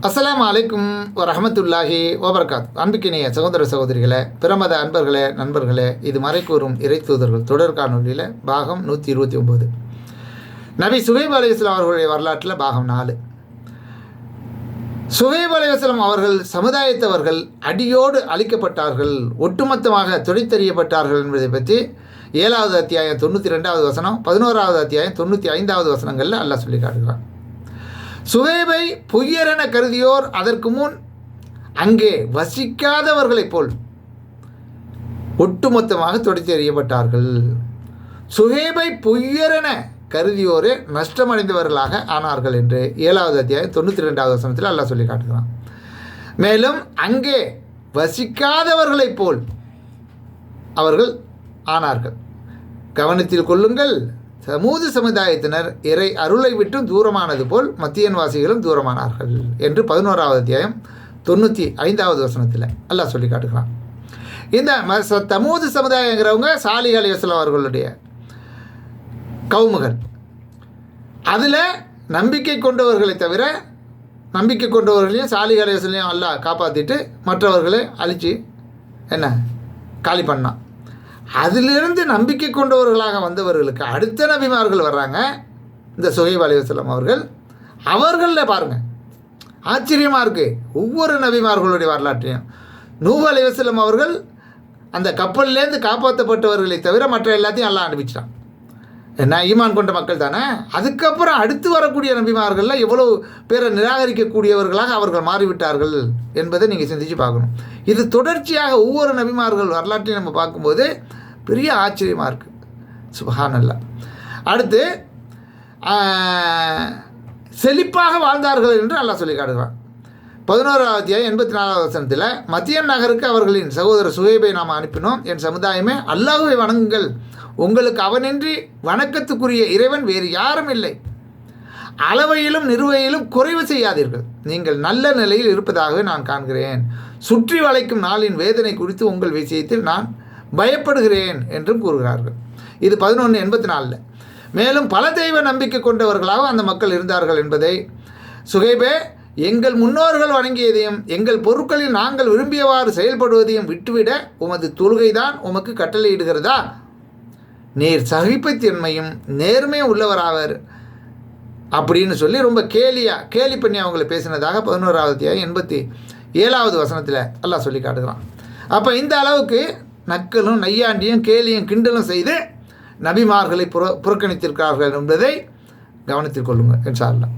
அஸ்ஸலாமு அலைக்கும் வரஹமத்துல்லாஹி ஓபர்காத் அன்புக்கினிய சகோதர சகோதரிகளே பிரமத அன்பர்களே நண்பர்களே இது மறைக்கூறும் இறை தூதர்கள் தொடர் காணொலியில் பாகம் நூற்றி இருபத்தி ஒம்பது நபி சுஹைப் அலையாஸ்லாம் அவர்களுடைய வரலாற்றில் பாகம் நாலு. சுஹைப் அலையாஸ்லாம் அவர்கள் சமுதாயத்தவர்கள் அடியோடு அழிக்கப்பட்டார்கள் ஒட்டுமொத்தமாக துடைத்தறியப்பட்டார்கள் என்பதை பற்றி ஏழாவது அத்தியாயம் தொண்ணூற்றி ரெண்டாவது வசனம் பதினோராவது அத்தியாயம் தொண்ணூற்றி ஐந்தாவது வசனங்களில் அல்லாஹ் சொல்லி காட்டுகிறான் சுவேபை பொய்யரென கருதியோர் அதற்கு முன் அங்கே வசிக்காதவர்களைப் போல் ஒட்டுமொத்தமாக தொடர்ச்சி எறியப்பட்டார்கள். சுஹேபை பொய்யரென கருதியோரே நஷ்டமடைந்தவர்களாக ஆனார்கள் என்று ஏழாவது அத்தியாயம் தொண்ணூற்றி ரெண்டாவது வசனத்தில் அல்லாஹ் சொல்லி காட்டுகிறான். மேலும் அங்கே வசிக்காதவர்களைப் போல் அவர்கள் ஆனார்கள். கவனத்தில் கொள்ளுங்கள் சமூக சமுதாயத்தினர் இறை அருளை விட்டும் தூரமானது போல் மத்தியன்வாசிகளும் தூரமானார்கள் என்று பதினோராவது அத்தியாயம் தொண்ணூற்றி ஐந்தாவது வசனத்தில் அல்லாஹ் சொல்லி காட்டுகிறான். இந்த ம தமூது சமுதாயங்கிறவங்க சாலிஹ் அலைவாஸ்லாம் அவர்களுடைய கவுமுகள் அதில் நம்பிக்கை கொண்டவர்களை தவிர நம்பிக்கை கொண்டவர்களையும் சாலிஹ் அலைவாஸ்லையும் அல்லாஹ் காப்பாற்றிட்டு மற்றவர்களை அழித்து என்ன? காலி பண்ணான். அதிலிருந்து நம்பிக்கை கொண்டவர்களாக வந்தவர்களுக்கு அடுத்த நபிமார்கள் வர்றாங்க. இந்த சுகைப் அலைவசல்லம் அவர்கள். அவர்களில் பாருங்கள் ஆச்சரியமாக இருக்குது ஒவ்வொரு நபிமார்களுடைய வரலாற்றையும். நூஹ் அலைவசல்லம் அவர்கள் அந்த கப்பல்லேருந்து காப்பாற்றப்பட்டவர்களை தவிர மற்ற எல்லாத்தையும் எல்லாம் அனுப்பிச்சிட்டான். என்ன ஈமான் கொண்ட மக்கள் தானே? அதுக்கப்புறம் அடுத்து வரக்கூடிய நபிமார்களில் எவ்வளோ பேரை நிராகரிக்கக்கூடியவர்களாக அவர்கள் மாறிவிட்டார்கள் என்பதை நீங்கள் சிந்திச்சு பார்க்கணும். இது தொடர்ச்சியாக ஒவ்வொரு நபிமார்கள் வரலாற்றையும் நம்ம பார்க்கும்போது பெரிய ஆச்சரியமாக இருக்குது சுபஹானல்லா. அடுத்து செழிப்பாக வாழ்ந்தார்கள் என்று அல்லாஹ் சொல்லி காட்டுகிறான். பதினோராவது அத்தியாயம் எண்பத்தி நாலாவது வசனத்தில் மத்திய நகருக்கு அவர்களின் சகோதரர் சுகைபை நாம் அனுப்பினோம். என் சமுதாயமே அல்லாஹுவை வணங்குங்கள். உங்களுக்கு அவனின்றி வணக்கத்துக்குரிய இறைவன் வேறு யாரும் இல்லை. அளவையிலும் நிறுவையிலும் குறைவு செய்யாதீர்கள். நீங்கள் நல்ல நிலையில் இருப்பதாகவே நான் காண்கிறேன். சுற்றி வளைக்கும் நாளின் வேதனை குறித்து உங்கள் விஷயத்தில் நான் பயப்படுகிறேன் என்றும் கூறுகிறார்கள். இது பதினொன்று எண்பத்தி நாலில் மேலும் பல தெய்வ நம்பிக்கை கொண்டவர்களாக அந்த மக்கள் இருந்தார்கள் என்பதை சுகைபே எங்கள் முன்னோர்கள் வணங்கியதையும் எங்கள் பொருட்களில் நாங்கள் விரும்பியவாறு செயல்படுவதையும் விட்டுவிட உமது தொழுகைதான் உமக்கு கட்டளையிடுகிறதா? நீர் சகிப்புத்தன்மையும் நேர்மையும் உள்ளவராவர் அப்படின்னு சொல்லி ரொம்ப கேலியாக கேலி பண்ணி அவங்கள பேசினதாக பதினோராவது எண்பத்தி ஏழாவது வசனத்தில் எல்லாம் சொல்லி காட்டுகிறான். அப்போ இந்த அளவுக்கு நக்கலும் நையாண்டியும் கேலியும் கிண்டலும் செய்து நபிமார்களை புற புறக்கணித்திருக்கிறார்கள் என்பதை கவனத்தில் கொள்ளுங்கள் இன்ஷா அல்லாஹ்.